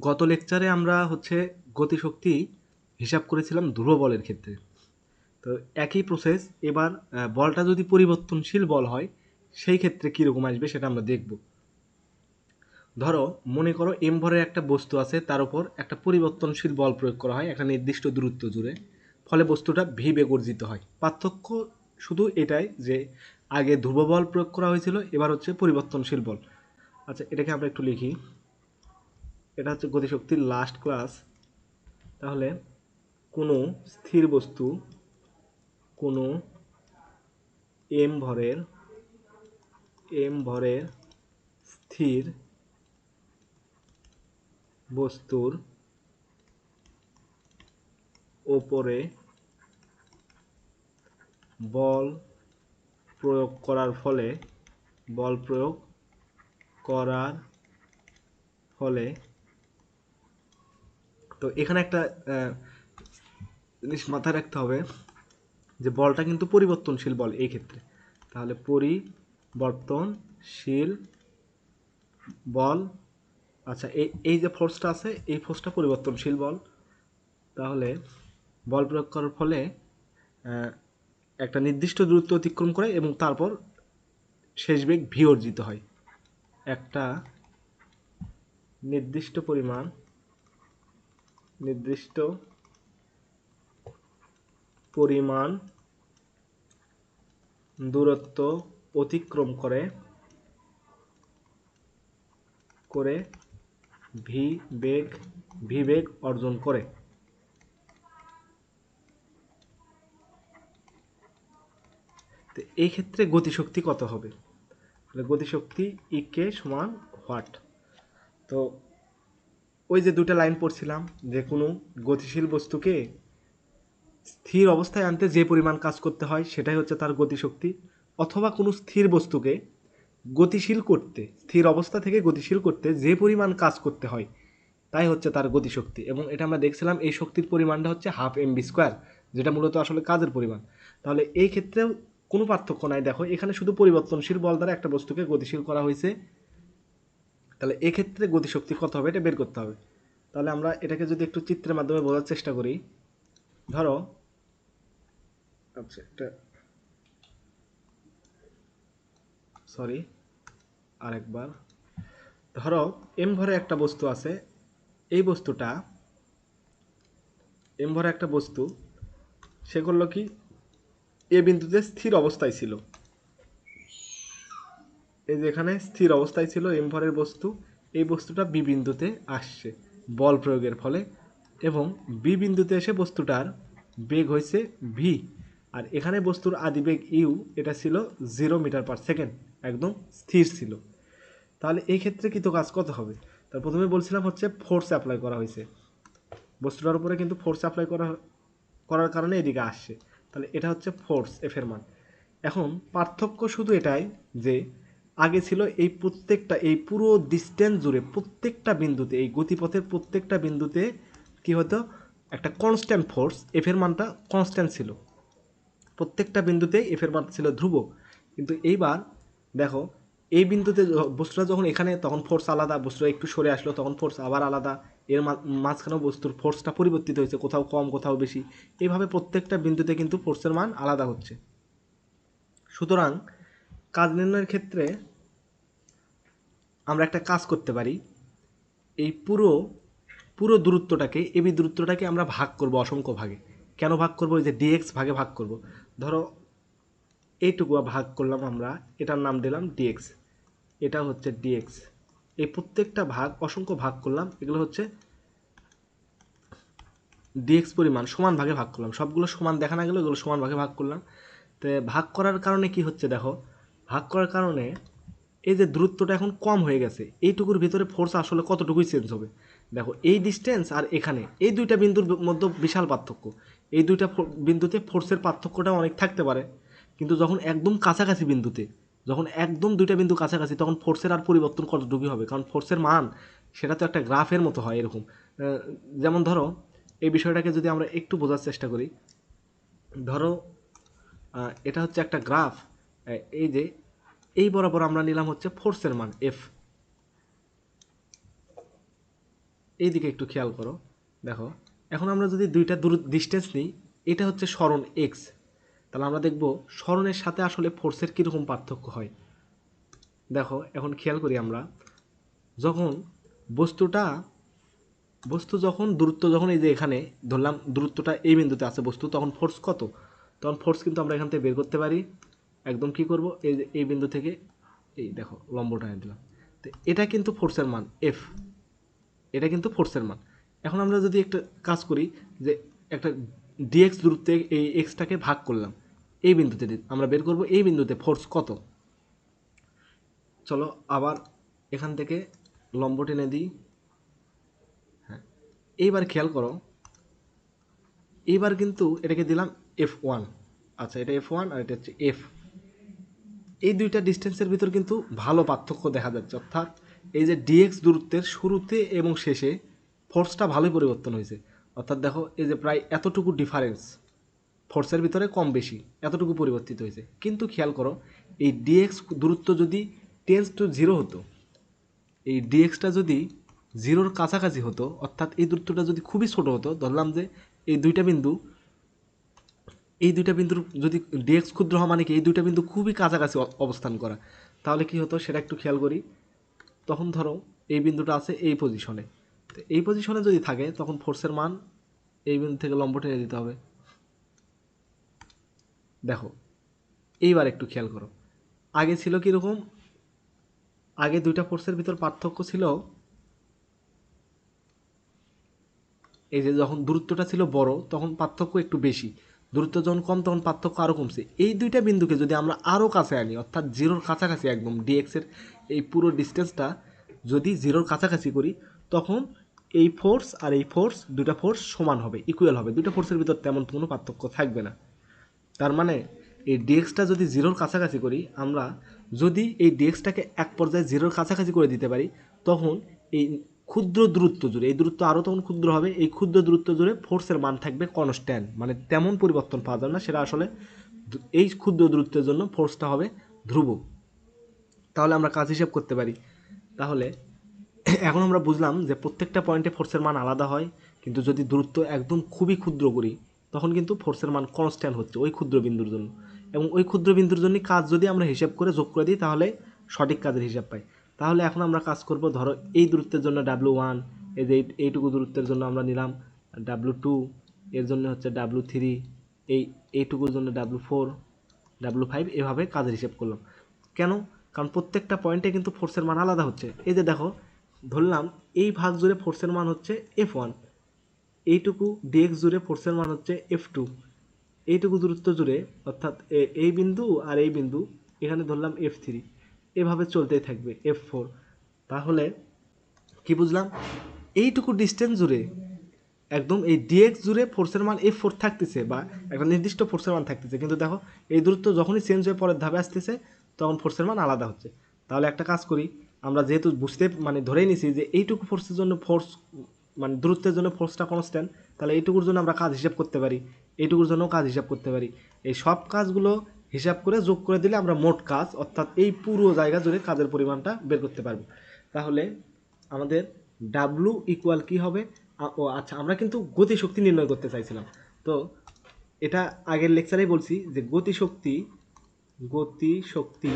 গত লেকচারে আমরা হচ্ছে গতিশক্তি হিসাব করেছিলাম ধ্রুব বলের ক্ষেত্রে। তো একই প্রসেস এবার বলটা যদি পরিবর্তনশীল বল হয়, সেই ক্ষেত্রে কীরকম আসবে সেটা আমরা দেখব। ধরো, মনে করো এম ভরের একটা বস্তু আছে, তার উপর একটা পরিবর্তনশীল বল প্রয়োগ করা হয়, একটা নির্দিষ্ট দূরত্ব জুড়ে। ফলে বস্তুটা ভি বেগ অর্জিত হয়। পার্থক্য শুধু এটাই যে, আগে ধ্রুব বল প্রয়োগ করা হয়েছিল, এবার হচ্ছে পরিবর্তনশীল বল। আচ্ছা এটাকে আমরা একটু লিখি। এটা হচ্ছে গতিশক্তির লাস্ট ক্লাস তাহলে কোনো স্থির বস্তু কোনো এম ভরের এম ভরের স্থির বস্তুর ওপরে বল প্রয়োগ করার ফলে, বল প্রয়োগ করার ফলে তো এখানে একটা জিনিস মাথায় রাখতে হবে যে বলটা কিন্তু পরিবর্তনশীল বল এই ক্ষেত্রে। তাহলে পরিবর্তনশীল বল আচ্ছা এই এই যে ফোর্সটা আছে, এই ফোর্সটা পরিবর্তনশীল বল। তাহলে বল প্রয়োগ করার ফলে একটা নির্দিষ্ট দূরত্ব অতিক্রম করে এবং তারপর শেষ বেগ ভি অর্জিত হয়। একটা নির্দিষ্ট পরিমাণ নির্দিষ্ট পরিমাণ দূরত্ব অতিক্রম করে করে ভি বেগ ভি বেগ অর্জন করে। তো এই ক্ষেত্রে গতিশক্তি কত হবে? গতিশক্তি ইকে সমান হোয়াট তো ওই যে দুটো লাইন পড়ছিলাম যে কোনো গতিশীল বস্তুকে স্থির অবস্থায় আনতে যে পরিমাণ কাজ করতে হয় সেটাই হচ্ছে তার গতিশক্তি, অথবা কোনো স্থির বস্তুকে গতিশীল করতে, স্থির অবস্থা থেকে গতিশীল করতে যে পরিমাণ কাজ করতে হয়, তাই হচ্ছে তার গতিশক্তি। এবং এটা আমরা দেখছিলাম এই শক্তির পরিমাণটা হচ্ছে হাফ এমবি স্কোয়ার, যেটা মূলত আসলে কাজের পরিমাণ। তাহলে এই ক্ষেত্রেও কোনো পার্থক্য নাই। দেখো, এখানে শুধু পরিবর্তনশীল বল দ্বারা একটা বস্তুকে গতিশীল করা হয়েছে। তাহলে এক্ষেত্রে গতিশক্তি কত হবে এটা বের করতে হবে। তাহলে আমরা এটাকে যদি একটু চিত্রের মাধ্যমে বোঝার চেষ্টা করি। ধরো আচ্ছা এটা সরি, আরেকবার। ধরো এম ভরে একটা বস্তু আছে, এই বস্তুটা এম ভরে একটা বস্তু, সে করল কি? এ বিন্দুতে স্থির অবস্থায় ছিল। এই যে এখানে স্থির অবস্থায় ছিল এম ভরের বস্তু, এই বস্তুটা বি বিন্দুতে আসছে, বল প্রয়োগের ফলে, এবং বি বিন্দুতে এসে বস্তুটার বেগ হয়েছে ভি আর এখানে বস্তুর আদিবেগ ইউ এটা ছিল জিরো মিটার পার সেকেন্ড একদম স্থির ছিল। তাহলে এই ক্ষেত্রে কিন্তু কাজ কত হবে? তার প্রথমে বলছিলাম হচ্ছে ফোর্স অ্যাপ্লাই করা হয়েছে। বস্তুটার উপরে কিন্তু ফোর্স অ্যাপ্লাই করা করার কারণে এদিকে আসছে। তাহলে এটা হচ্ছে ফোর্স এফের মান। এখন পার্থক্য শুধু এটাই যে আগে ছিল এই প্রত্যেকটা, এই পুরো ডিস্টেন্স জুড়ে প্রত্যেকটা বিন্দুতে, এই গতিপথের প্রত্যেকটা বিন্দুতে কি হতো? একটা কনস্ট্যান্ট ফোর্স এফের মানটা কনস্ট্যান্ট ছিল। প্রত্যেকটা বিন্দুতে এফের মান ছিল ধ্রুব কিন্তু এইবার দেখো, এই বিন্দুতে বস্তুটা যখন এখানে, তখন ফোর্স আলাদা, বস্তুটা একটু সরে আসলো, তখন ফোর্স আবার আলাদা। এর মাঝখানেও বস্তুর ফোর্সটা পরিবর্তিত হয়েছে, কোথাও কম, কোথাও বেশি। এইভাবে প্রত্যেকটা বিন্দুতে কিন্তু ফোর্সের মান আলাদা হচ্ছে। সুতরাং কাজ নির্ণয়ের ক্ষেত্রে আমরা একটা কাজ করতে পারি। এই পুরো পুরো দূরত্বটাকে এবি দূরত্বটাকে আমরা ভাগ করব অসংখ্য ভাগে। কেন ভাগ করব? ওই যে ডিএক্স ভাগে ভাগ করব। ধরো, এইটুকু ভাগ করলাম আমরা, এটার নাম দিলাম ডিএক্স এটা হচ্ছে ডিএক্স এই প্রত্যেকটা ভাগ, অসংখ্য ভাগ করলাম, এগুলো হচ্ছে ডিএক্স পরিমাণ সমান ভাগে ভাগ করলাম। সবগুলো সমান দেখা না গেলেও এগুলো সমান ভাগে ভাগ করলাম। তো ভাগ করার কারণে কি হচ্ছে দেখো ভাগ করার কারণে এই যে দূরত্বটা এখন কম হয়ে গেছে, এইটুকুর ভিতরে ফোর্স আসলে কতটুকুই চেঞ্জ হবে? দেখো, এই ডিস্টেন্স আর এখানে, এই দুইটা বিন্দুর মধ্যে বিশাল পার্থক্য। এই দুইটা বিন্দুতে ফোর্সের পার্থক্যটা অনেক থাকতে পারে। কিন্তু যখন একদম কাছাকাছি বিন্দুতে, যখন একদম দুইটা বিন্দু কাছাকাছি, তখন ফোর্সের আর পরিবর্তন কতটুকু হবে? কারণ ফোর্সের মান, সেটা তো একটা গ্রাফের মতো হয় এরকম। যেমন ধরো, এই বিষয়টাকে যদি আমরা একটু বোঝার চেষ্টা করি, ধরো এটা হচ্ছে একটা গ্রাফ এই যে, এই বরাবর আমরা নিলাম হচ্ছে ফোর্সের মান এফ এই দিকে একটু খেয়াল করো, দেখো। এখন আমরা যদি দুইটা দূর ডিস্টেন্স নিই, এটা হচ্ছে স্মরণ এক্স তাহলে আমরা দেখব স্মরণের সাথে আসলে ফোর্সের কীরকম পার্থক্য হয়। দেখো, এখন খেয়াল করি আমরা, যখন বস্তুটা, বস্তু যখন দূরত্ব যখন এই যে এখানে ধরলাম দূরত্বটা এই বিন্দুতে আছে বস্তু, তখন ফোর্স কত? তখন ফোর্স কিন্তু আমরা এখান থেকে বের করতে পারি। একদম কি করব? এই এই বিন্দু থেকে, এই দেখো, লম্বটা এনে দিলাম। তো এটা কিন্তু ফোর্সের মান এফ এটা কিন্তু ফোর্সের মান। এখন আমরা যদি একটা কাজ করি যে একটা ডিএক্স দূরত্বে এই এক্সটাকে ভাগ করলাম, এই বিন্দুতে আমরা বের করব এই বিন্দুতে ফোর্স কত? চলো আবার এখান থেকে লম্ব টেনে দিই। হ্যাঁ এইবার খেয়াল করো, এইবার কিন্তু এটাকে দিলাম এফ ওয়ান আচ্ছা এটা এফ ওয়ান আর এটা হচ্ছে এফ এই দুইটা ডিস্টেন্সের ভিতর কিন্তু ভালো পার্থক্য দেখা যাচ্ছে। অর্থাৎ এই যে ডিএক্স দূরত্বের শুরুতে এবং শেষে ফোর্সটা ভালোই পরিবর্তন হয়েছে। অর্থাৎ দেখো, এই যে প্রায় এতটুকু ডিফারেন্স ফোর্সের ভিতরে কম বেশি, এতটুকু পরিবর্তিত হয়েছে। কিন্তু খেয়াল করো, এই ডিএক্স দূরত্ব যদি টেন্স টু জিরো হতো, এই ডিএক্সটা যদি জিরোর কাছাকাছি হতো, অর্থাৎ এই দূরত্বটা যদি খুবই ছোট হতো, ধরলাম যে এই দুইটা বিন্দু এই দুইটা বিন্দুর যদি ডিএক্স ক্ষুদ্র হওয়া মানে কি, এই দুইটা বিন্দু খুবই কাছাকাছি অবস্থান করা। তাহলে কি হতো? সেটা একটু খেয়াল করি। তখন ধরো, এই বিন্দুটা আছে এই পজিশনে তো এই পজিশনে যদি থাকে, তখন ফোর্সের মান এই বিন্দু থেকে লম্ব টেনে দিতে হবে। দেখো, এইবার একটু খেয়াল করো। আগে ছিল কীরকম? আগে দুইটা ফোর্সের ভিতর পার্থক্য ছিল এই যে যখন দূরত্বটা ছিল বড়, তখন পার্থক্য একটু বেশি। দূরত্ব যখন কম, তখন পার্থক্য আরও কমছে। এই দুইটা বিন্দুকে যদি আমরা আরও কাছে আনি, অর্থাৎ জিরোর কাছাকাছি একদম ডিএক্সের এই পুরো ডিস্টেন্সটা যদি জিরোর কাছাকাছি করি, তখন এই ফোর্স আর এই ফোর্স দুটা ফোর্স সমান হবে ইকুয়াল হবে। দুটা ফোর্সের ভিতর তেমন কোনো পার্থক্য থাকবে না। তার মানে এই ডিএক্সটা যদি জিরোর কাছাকাছি করি, আমরা যদি এই ডিএক্সটাকে এক পর্যায়ে জিরোর কাছাকাছি করে দিতে পারি, তখন এই ক্ষুদ্র দূরত্ব জুড়ে এই দূরত্ব আরও তখন ক্ষুদ্র হবে, এই ক্ষুদ্র দূরত্ব জুড়ে ফোর্সের মান থাকবে কনস্ট্যান্ট মানে তেমন পরিবর্তন পাওয়া যাবে না, সেটা আসলে এই ক্ষুদ্র দূরত্বের জন্য ফোর্সটা হবে ধ্রুব তাহলে আমরা কাজ হিসেব করতে পারি। তাহলে এখন আমরা বুঝলাম যে প্রত্যেকটা পয়েন্টে ফোর্সের মান আলাদা হয়, কিন্তু যদি দূরত্ব একদম খুবই ক্ষুদ্র করি, তখন কিন্তু ফোর্সের মান কনস্ট্যান্ট হচ্ছে ওই ক্ষুদ্র বিন্দুর জন্য। এবং ওই ক্ষুদ্র বিন্দুর জন্য কাজ যদি আমরা হিসাব করে যোগ করে দিই, তাহলে সঠিক কাজের হিসাব পাই। তাহলে এখন আমরা কাজ করব, ধরো এই দূরত্বের জন্য ডাব্লু ওয়ান এই যে এই- এইটুকু দূরত্বের জন্য আমরা নিলাম ডাব্লু টু এর জন্য হচ্ছে ডাব্লু থ্রি এই এইটুকুর জন্য ডাব্লু ফোর ডাব্লু ফাইভ এভাবে কাজের হিসেব করলাম। কেন? কারণ প্রত্যেকটা পয়েন্টে কিন্তু ফোর্সের মান আলাদা হচ্ছে। এই যে দেখো, ধরলাম এই ভাগ জুড়ে ফোর্সের মান হচ্ছে এফ ওয়ান এইটুকু ডিএক্স জুড়ে ফোর্সের মান হচ্ছে এফ টু এইটুকু দূরত্ব জুড়ে অর্থাৎ এই বিন্দু আর এই বিন্দু, এখানে ধরলাম এফ থ্রি এভাবে চলতেই থাকবে এফ ফোর তাহলে কি বুঝলাম? এইটুকু ডিস্টেন্স জুড়ে, একদম এই ডিএক্স জুড়ে ফোর্সের মান এফ ফোর থাকতেছে বা একটা নির্দিষ্ট ফোর্সের মান থাকতেছে। কিন্তু দেখো, এই দূরত্ব যখনই চেঞ্জ হয়ে পরের ধাপে আসতেছে, তখন ফোর্সের মান আলাদা হচ্ছে। তাহলে একটা কাজ করি, আমরা যেহেতু বুঝতে মানে ধরেই নিছি যে এইটুকু ফোর্সের জন্য ফোর্স মানে দূরত্বের জন্য ফোর্সটা কনস্ট্যান্ট তাহলে এইটুকুর জন্য আমরা কাজ হিসাব করতে পারি, এইটুকুর জন্য কাজ হিসাব করতে পারি। এই সব কাজগুলো হিসাব করে যোগ করে দিলে আমরা মোট কাজ, অর্থাৎ এই পুরো জায়গা জুড়ে কাজের পরিমাণটা বের করতে পারব। তাহলে আমাদের ডাব্লু ইকুয়াল কী হবে? ও আচ্ছা আমরা কিন্তু গতিশক্তি নির্ণয় করতে চাইছিলাম। তো এটা আগের লেকচারেই বলছি যে গতিশক্তি গতিশক্তি,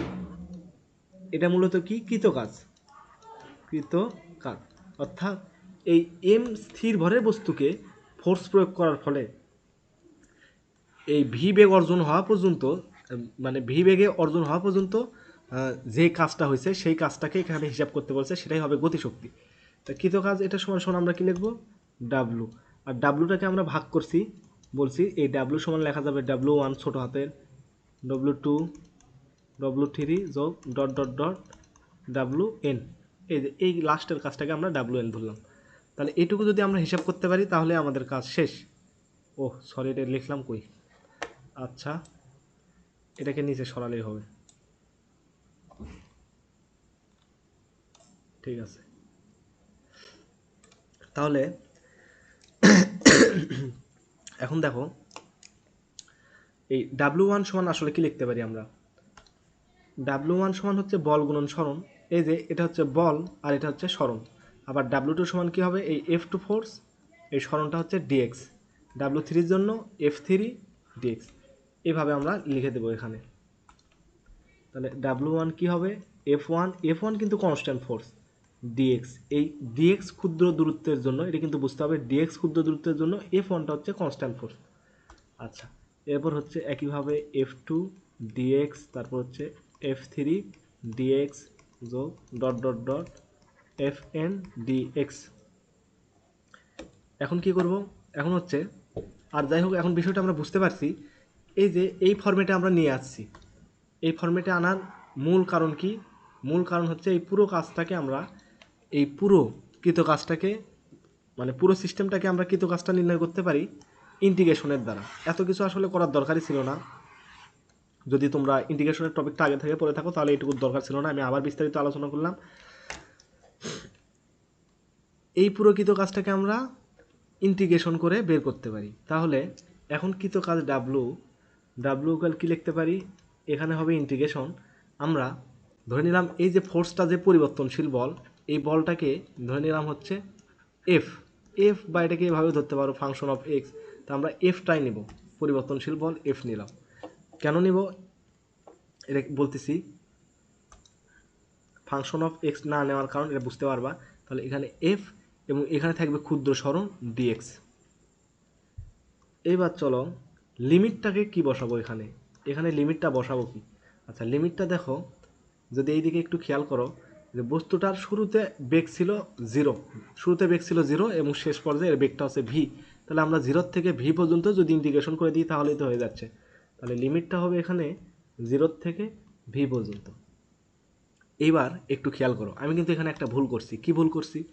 এটা মূলত কি? কৃত কাজ কৃত কাজ অর্থাৎ এই এম স্থির ভরের বস্তুকে ফোর্স প্রয়োগ করার ফলে এই ভি বেগ অর্জন হওয়া পর্যন্ত মানে ভি বেগে অর্জন হওয়া পর্যন্ত যে কাজটা হয়েছে, সেই কাজটাকে এখানে হিসাব করতে বলছে, সেটাই হবে গতিশক্তি। তা কৃত কাজ? এটা সমান সমান আমরা কি লিখব? ডাব্লু আর ডাব্লুটাকে আমরা ভাগ করছি, বলছি এই ডাব্লু সমান লেখা যাবে ডাব্লু ওয়ান ছোটো হাতের ডব্লু টু ডব্লু থ্রি যোগ dot dot dot W N এই যে, এই লাস্টের কাজটাকে আমরা ডাব্লু এন ধরলাম। তাহলে এটুকু যদি আমরা হিসাব করতে পারি, তাহলে আমাদের কাজ শেষ। ও সরি এটা লিখলাম কই? আচ্ছা। এটাকে নিচে সরালেই হবে। ঠিক আছে। তাহলে এখন দেখো, এই ডাব্লু ওয়ান সমান আসলে কি লিখতে পারি আমরা? ডাব্লু ওয়ান সমান হচ্ছে বল গুণন সরণ। এই যে এটা হচ্ছে বল আর এটা হচ্ছে সরণ। আবার ডাব্লু টু সমান কী হবে? এই এফ টু ফোর্স এই স্মরণটা হচ্ছে ডিএক্স ডাব্লু থ্রির জন্য এফ থ্রি ডিএক্স এভাবে আমরা লিখে দেবো এখানে। তাহলে ডাব্লু ওয়ান কী হবে? এফ ওয়ান এফ ওয়ান কিন্তু কনস্ট্যান্ট ফোর্স ডিএক্স এই ডিএক্স ক্ষুদ্র দূরত্বের জন্য, এটা কিন্তু বুঝতে হবে ডিএক্স ক্ষুদ্র দূরত্বের জন্য এফ ওয়ানটা হচ্ছে কনস্ট্যান্ট ফোর্স আচ্ছা এরপর হচ্ছে একইভাবে এফ টু ডিএক্স তারপর হচ্ছে এফ থ্রি ডিএক্স যোগ dot dot dot F N dx এখন কি করব? এখন হচ্ছে, আর যাই হোক, এখন বিষয়টা আমরা বুঝতে পারছি এই যে, এই ফর্মেটে আমরা নিয়ে আসছি। এই ফর্মেটে আনার মূল কারণ কি? মূল কারণ হচ্ছে এই পুরো কাজটাকে আমরা, এই পুরো কৃত কাজটাকে মানে পুরো সিস্টেমটাকে আমরা কৃত কাজটা নির্ণয় করতে পারি ইন্টিগ্রেশনের দ্বারা। এত কিছু আসলে করার দরকারই ছিল না। যদি তোমরা ইন্টিগ্রেশনের টপিকটা আগে থেকে পড়ে থাকো, তাহলে এইটুকুর দরকার ছিল না। আমি আবার বিস্তারিত আলোচনা করলাম। এই পুরো কৃত কাজটাকে আমরা ইন্টিগ্রেশন করে বের করতে পারি। তাহলে এখন কৃত কাজ ডাব্লু ডাব্লু কাল কী লিখতে পারি? এখানে হবে ইন্টিগ্রেশন আমরা ধরে নিলাম এই যে ফোর্সটা যে পরিবর্তনশীল বল, এই বলটাকে ধরে নিলাম হচ্ছে এফ এফ বা এটাকে এভাবে ধরতে পারো ফাংশন অফ এক্স তা আমরা এফটাই নেব। পরিবর্তনশীল বল এফ নিলাম। কেন নিব? এটা বলতেছি ফাংশন অফ এক্স না নেওয়ার কারণ এটা বুঝতে পারবা। তাহলে এখানে এফ এবং এখানে থাকবে ক্ষুদ্র সরণ ডিএক্স এবার চলো লিমিটটাকে কি বসাবো এখানে? এখানে লিমিটটা বসাবো কি? আচ্ছা লিমিটটা দেখো, যদি এইদিকে একটু খেয়াল করো, যে বস্তুটার শুরুতে বেগ ছিল জিরো। শুরুতে বেগ ছিল জিরো এবং শেষ পর্যায়ে এর বেগটা হচ্ছে ভি। তাহলে আমরা জিরোর থেকে ভি পর্যন্ত যদি ইন্টিগ্রেশন করে দিই, তাহলেই তো হয়ে যাচ্ছে। তাহলে লিমিটটা হবে এখানে জিরোর থেকে ভি পর্যন্ত। এইবার একটু খেয়াল করো, আমি কিন্তু এখানে একটা ভুল করছি। কি ভুল করছি?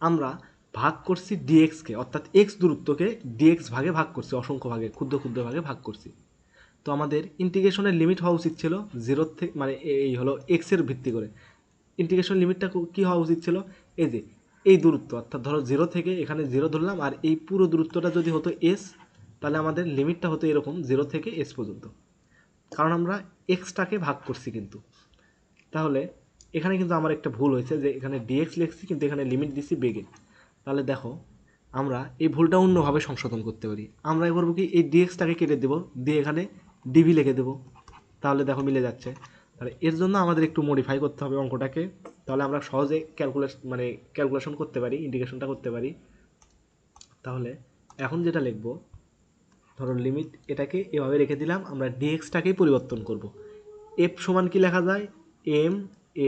আমরা ভাগ করছি ডিএক্সকে অর্থাৎ এক্স দূরত্বকে ডিএক্স ভাগে ভাগ করছি, অসংখ্য ভাগে, ক্ষুদ্র ক্ষুদ্র ভাগে ভাগ করছি। তো আমাদের ইন্টিগ্রেশনের লিমিট হওয়া উচিত ছিল জিরোর থেকে মানে এই হলো এক্সের ভিত্তি করে। ইন্টিগ্রেশন লিমিটটা কী হওয়া উচিত ছিল? এই যে, এই দূরত্ব, অর্থাৎ ধরো জিরো থেকে এখানে জিরো ধরলাম আর এই পুরো দূরত্বটা যদি হতো এস তাহলে আমাদের লিমিটটা হতো এরকম জিরো থেকে এস পর্যন্ত। কারণ আমরা এক্সটাকে ভাগ করছি কিন্তু। তাহলে এখানে কিন্তু আমার একটা ভুল হয়েছে যে এখানে ডিএক্স লিখছি, কিন্তু এখানে লিমিট দিচ্ছি বেগে। তাহলে দেখো, আমরা এই ভুলটা অন্যভাবে সংশোধন করতে পারি। আমরা করব কি, এই ডিএক্সটাকে কেটে দেবো, দিয়ে এখানে ডিভি লিখে দেবো। তাহলে দেখো মিলে যাচ্ছে। তাহলে এর জন্য আমাদের একটু মডিফাই করতে হবে অঙ্কটাকে। তাহলে আমরা সহজে ক্যালকুলেশন মানে ক্যালকুলেশন করতে পারি ইন্ডিকেশনটা করতে পারি। তাহলে এখন যেটা লিখব, ধরো লিমিট এটাকে এভাবে রেখে দিলাম, আমরা ডিএক্সটাকেই পরিবর্তন করব। এফ সমান কি লেখা যায়? এম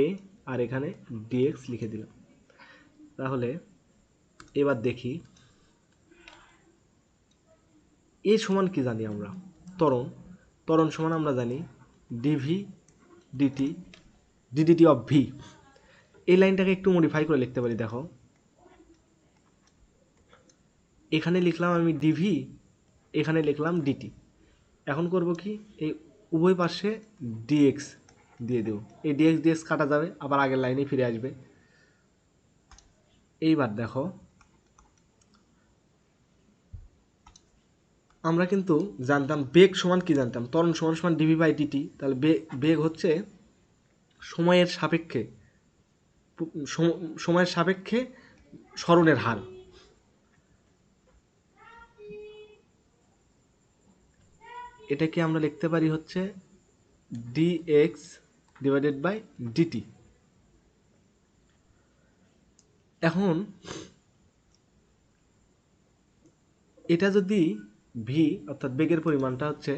এ আর এখানে ডিএক্স লিখে দিলাম। তাহলে এবার দেখি। এ সমান কি জানি আমরা? তরণ তরণ সমান আমরা জানি dv dt ddt of V এই লাইনটাকে একটু মডিফাই করে লিখতে পারি, দেখো। এখানে লিখলাম আমি ডিভি এখানে লিখলাম ডিটি এখন করব কি? এই উভয় পাশে ডিএক্স দিয়ে দেবো। এই ডিএক্স ডিএক্স কাটা যাবে, আবার আগের লাইনে ফিরে আসবে। এইবার দেখো। আমরা কিন্তু জানতাম বেগ সমান কি জানতাম? ত্বরণ সমান সমান ডিভি বাই ডিটি তাহলে বেগ হচ্ছে সময়ের সাপেক্ষে সময়ের সাপেক্ষে স্মরণের হার। এটাকে আমরা লিখতে পারি হচ্ছে ডিএক্স ডিভাইডেড বাই ডিটি এখন, এটা যদি ভি অর্থাৎ বেগের পরিমাণটা হচ্ছে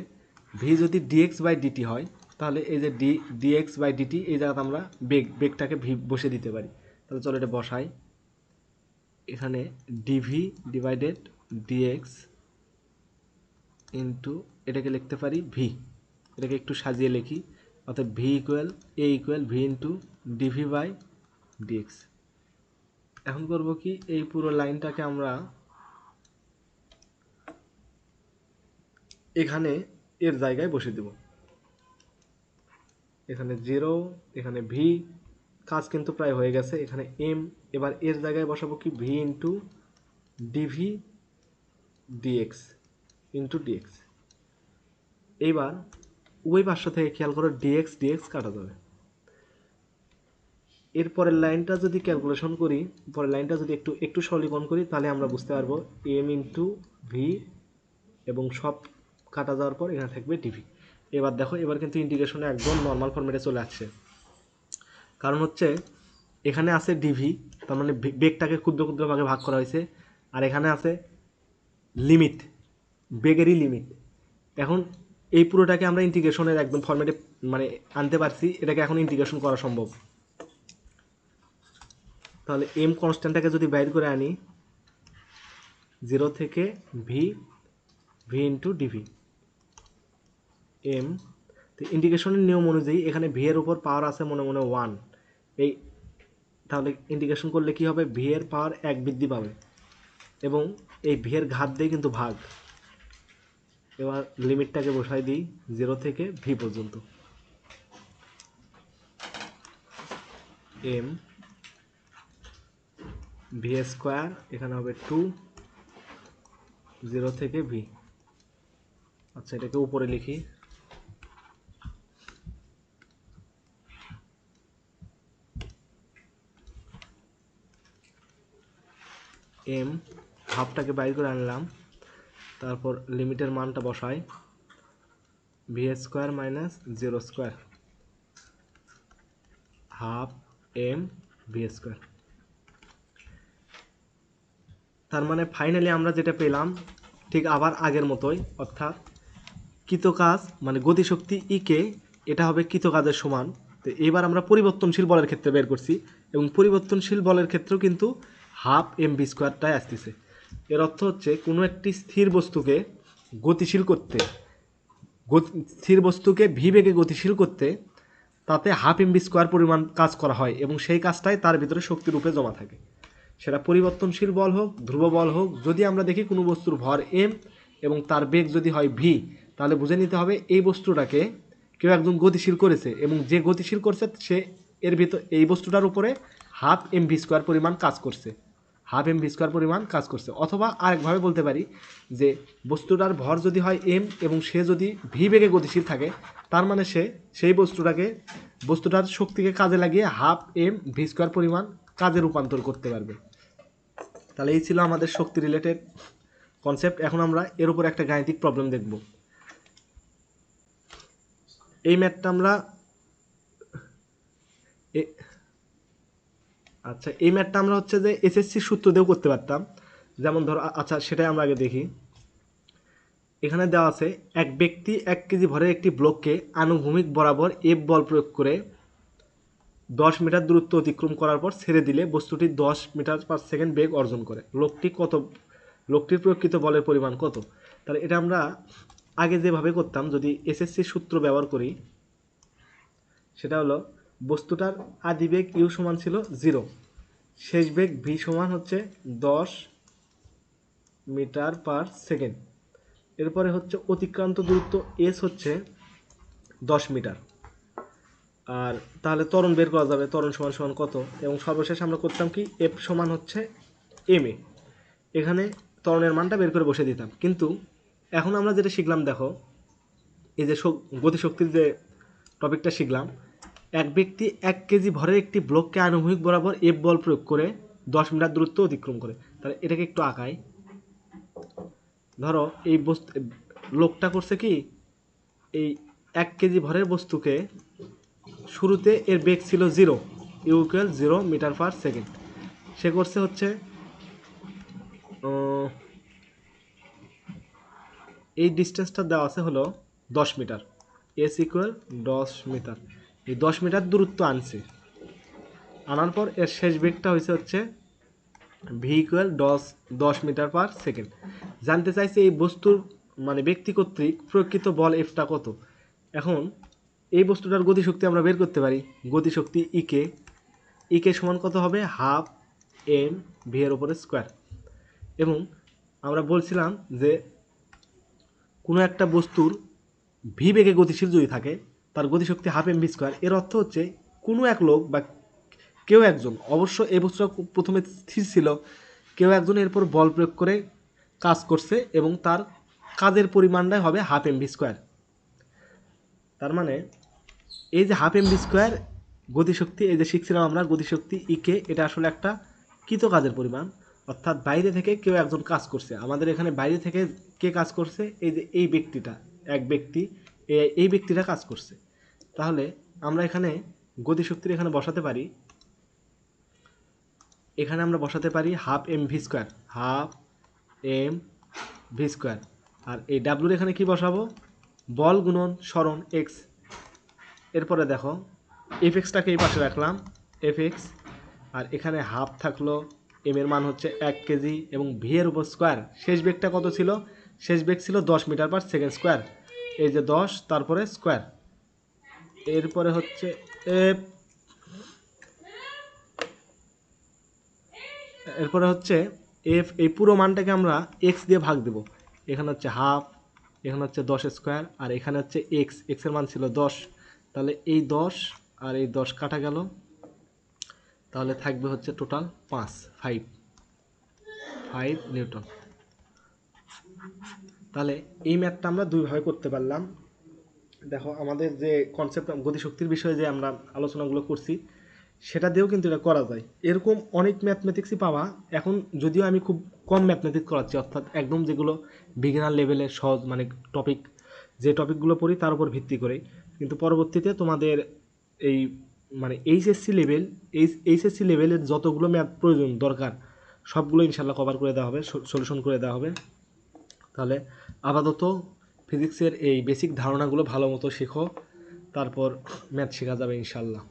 ভি যদি ডিএক্স বাই ডিটি হয়, তাহলে এই যে ডি ডিএক্স বাই ডিটি এই জায়গাতে আমরা বেগ, বেগটাকে ভি বসে দিতে পারি। তাহলে চলো এটা বসাই। এখানে ডিভি ডিভাইডেড ডিএক্স ইন্টু এটাকে লিখতে পারি ভি এটাকে একটু সাজিয়ে লিখি। অর্থাৎ V equal A equal V into dv by dx এখন করব কি, এই পুরো লাইনটাকে আমরা এখানে এর জায়গায় বসে দেব। এখানে জিরো এখানে ভি কাজ কিন্তু প্রায় হয়ে গেছে। এখানে এম এবার এর জায়গায় বসাবো কি? V into dv dx into dx এইবার ওই পাঁচশো থেকে খেয়াল করো ডিএক্স ডিএক্স কাটা যাবে। এর পরের লাইনটা যদি ক্যালকুলেশন করি, পরের লাইনটা যদি একটু একটু সরলীকরণ করি, তাহলে আমরা বুঝতে পারব এম ইন্টু ভি এবং সব কাটা যাওয়ার পর এখানে থাকবে ডিভি এবার দেখো, এবার কিন্তু ইন্টিগ্রেশনে একদম নর্মাল ফর্মেটে চলে আসছে। কারণ হচ্ছে, এখানে আছে ডিভি তার মানে বেগটাকে ক্ষুদ্র ক্ষুদ্র ভাগে ভাগ করা হয়েছে। আর এখানে আছে লিমিট বেগেরই লিমিট এখন এই পুরোটাকে আমরা ইন্টিগ্রেশনের একদম ফর্মেটে মানে আনতে পারছি, এটাকে এখন ইন্টিগ্রেশন করা সম্ভব। তাহলে এম কনস্ট্যান্টটাকে যদি বাইর করে আনি জিরো থেকে V V into dv M তো ইন্টিগ্রেশনের নিয়ম অনুযায়ী এখানে ভি এর উপর পাওয়ার আছে মনে মনে ওয়ান এই, তাহলে ইন্টিগ্রেশন করলে কি হবে? ভি এর পাওয়ার এক বৃদ্ধি পাবে। এবং এই ভি এর ঘাত দিয়ে কিন্তু ভাগ। এবার লিমিটটাকে বসাই দিই জিরো থেকে ভি পর্যন্ত। এম ভি স্কোয়ার এখানে হবে টু জিরো থেকে ভি আচ্ছা এটাকে উপরে লিখি। এম হাফটাকে বাইর করে আনলাম। তারপর লিমিটের মানটা বসাই। V square minus zero square half M V square তার মানে ফাইনালি আমরা যেটা পেলাম, ঠিক আবার আগের মতোই, অর্থাৎ কৃতকাজ মানে গতিশক্তি ইকে এটা হবে কৃতকাজের সমান। তো এবার আমরা পরিবর্তনশীল বলের ক্ষেত্রে বের করছি এবং পরিবর্তনশীল বলের ক্ষেত্রেও কিন্তু হাফ এম বি স্কোয়ারটাই আসতেছে। এর অর্থ হচ্ছে কোনো একটি স্থির বস্তুকে গতিশীল করতে স্থির বস্তুকে ভি বেগে গতিশীল করতে তাতে হাফ এম বি স্কোয়ার পরিমাণ কাজ করা হয় এবং সেই কাজটাই তার ভিতরে শক্তিরূপে জমা থাকে। সেটা পরিবর্তনশীল বল হোক, ধ্রুব বল হোক, যদি আমরা দেখি কোনো বস্তুর ভর এম এবং তার বেগ যদি হয় ভি, তাহলে বুঝে নিতে হবে এই বস্তুটাকে কেউ একজন গতিশীল করেছে এবং যে গতিশীল করছে সে এর ভিতর, এই বস্তুটার উপরে হাফ এম ভি স্কোয়ার পরিমাণ কাজ করছে। হাফ এম ভি স্কোয়ার পরিমাণ কাজ করছে। অথবা আরেকভাবে বলতে পারি যে বস্তুটার ভর যদি হয় এম এবং সে যদি ভি বেগে গতিশীল থাকে, তার মানে সে সেই বস্তুটাকে, বস্তুটার শক্তিকে কাজে লাগিয়ে হাফ এম ভি স্কোয়ার পরিমাণ কাজে রূপান্তর করতে পারবে। তাহলে এই ছিল আমাদের শক্তি রিলেটেড কনসেপ্ট এখন আমরা এর উপর একটা গাণিতিক প্রবলেম দেখব। এই ম্যাথটা আমরা আচ্ছা এই ম্যাথটা আমরা হচ্ছে যে এসএসসি সূত্র দিয়েও করতে পারতাম। যেমন ধরো আচ্ছা সেটাই আমরা আগে দেখি। এখানে দেওয়া আছে, এক ব্যক্তি এক কেজি ভরের একটি ব্লককে আনুভূমিক বরাবর এফ বল প্রয়োগ করে দশ মিটার দূরত্ব অতিক্রম করার পর ছেড়ে দিলে বস্তুটি দশ মিটার পার সেকেন্ড বেগ অর্জন করে। লোকটি কত, লোকটির প্রকৃত বলের পরিমাণ কত? তাহলে এটা আমরা আগে যেভাবে করতাম, যদি এসএসসি সূত্র ব্যবহার করি, সেটা হলো বস্তুটার আদি বেগ ইউ সমান ছিল জিরো শেষ বেগ ভি সমান হচ্ছে দশ মিটার পার সেকেন্ড। এরপরে হচ্ছে অতিক্রান্ত দূরত্ব এস হচ্ছে দশ মিটার। আর তাহলে ত্বরণ বের করা যাবে, ত্বরণ সমান সমান কত? এবং সর্বশেষ আমরা করতাম কি? এফ সমান হচ্ছে এম এ এখানে ত্বরণের মানটা বের করে বসে দিতাম। কিন্তু এখন আমরা যেটা শিখলাম, দেখো, এই যে শক- গতিশক্তির যে টপিকটা শিখলাম এক ব্যক্তি এক কেজি ভরের একটি ব্লককে আনুভূমিক বরাবর এফ বল প্রয়োগ করে দশ মিটার দূরত্ব অতিক্রম করে। তাহলে এটাকে একটু আঁকাই। ধরো এই বস্তু, লোকটা করছে কি, এই এক কেজি ভরের বস্তুকে শুরুতে এর বেগ ছিল zero equal zero metre per second. সে করছে হচ্ছে এই ডিস্টেন্সটা দেওয়া আছে হলো দশ মিটার এস ইকুয়াল দশ মিটার। এই দশ মিটার দূরত্ব আনছে। আনার পর এর শেষ বেগটা হয়েছে হচ্ছে ভি ইকুয়াল দশ দশ মিটার পার সেকেন্ড জানতে চাইছে এই বস্তুর মানে ব্যক্তি কর্তৃক প্রকৃত বল এফটা কত? এখন এই বস্তুটার গতিশক্তি আমরা বের করতে পারি। গতিশক্তি ইকে ইকে সমান কত হবে? হাফ এম ভি এর উপরে স্কোয়ার এবং আমরা বলছিলাম যে কোনো একটা বস্তুর ভি বেগে গতিশীল যদি থাকে তার গতিশক্তি হাফ এম স্কোয়ার এর অর্থ হচ্ছে কোনো এক লোক বা কেউ একজন, অবশ্য বস্তুটা প্রথমে স্থির ছিল, কেউ একজন এরপর বল প্রয়োগ করে কাজ করছে এবং তার কাজের পরিমাণটাই হবে হাফ এম স্কোয়ার তার মানে এই যে হাফ এম স্কোয়ার গতিশক্তি, এই যে শিখছিলাম আমরা গতিশক্তি ইকে এটা আসলে একটা কৃত কাজের পরিমাণ। অর্থাৎ বাইরে থেকে কেউ একজন কাজ করছে। আমাদের এখানে বাইরে থেকে কে কাজ করছে? এই যে এই ব্যক্তিটা, এক ব্যক্তি। এই ব্যক্তিরা কাজ করছে। তাহলে আমরা এখানে গতিশক্তির এখানে বসাতে পারি, এখানে আমরা বসাতে পারি half M V square, half M V square. আর এই ডাব্লুর এখানে কি বসাবো? বল গুণন সরণ এক্স এরপরে দেখো এফ এক্সটাকে এই পাশে রাখলাম এফ এক্স আর এখানে হাফ থাকল এম এর মান হচ্ছে এক কেজি এবং ভি এর উপর স্কোয়ার। শেষ বেগটা কত ছিল? শেষ বেগ ছিল দশ মিটার পার সেকেন্ড স্কোয়ার। এই যে দশ, তারপরে স্কোয়ার এরপরে হচ্ছে এফ এরপরে হচ্ছে এফ এই পুরো মানটাকে আমরা এক্স দিয়ে ভাগ দেব। এখানে হচ্ছে হাফ এখানে হচ্ছে দশ স্কোয়ার আর এখানে হচ্ছে এক্স এক্সের মান ছিল দশ। তাহলে এই দশ আর এই দশ কাটা গেল। তাহলে থাকবে হচ্ছে টোটাল পাঁচ ফাইভ ফাইভ নিউটন। তাহলে এই ম্যাথটা আমরা দুইভাবে করতে পারলাম। দেখো, আমাদের যে কনসেপ্ট গতিশক্তির বিষয়ে যে আমরা আলোচনাগুলো করছি, সেটা দিয়েও কিন্তু এটা করা যায়। এরকম অনেক ম্যাথমেটিক্সই পাওয়া এখন যদিও আমি খুব কম ম্যাথমেটিক্স করাচ্ছি, অর্থাৎ একদম যেগুলো বিগিনার লেভেলের সহজ মানে টপিক যে টপিকগুলো পড়ি তার উপর ভিত্তি করে। কিন্তু পরবর্তীতে তোমাদের এই মানে এইচএসসি লেভেল এইচ এইচএসসি লেভেলের যতগুলো ম্যাথ প্রয়োজন দরকার, সবগুলো ইনশাল্লাহ কভার করে দেওয়া হবে সলিউশন করে দেওয়া হবে। তাহলে আপাতত ফিজিক্সের এই বেসিক ধারণাগুলো ভালো মতো শেখো তারপর ম্যাথ শেখা যাবে ইনশাল্লাহ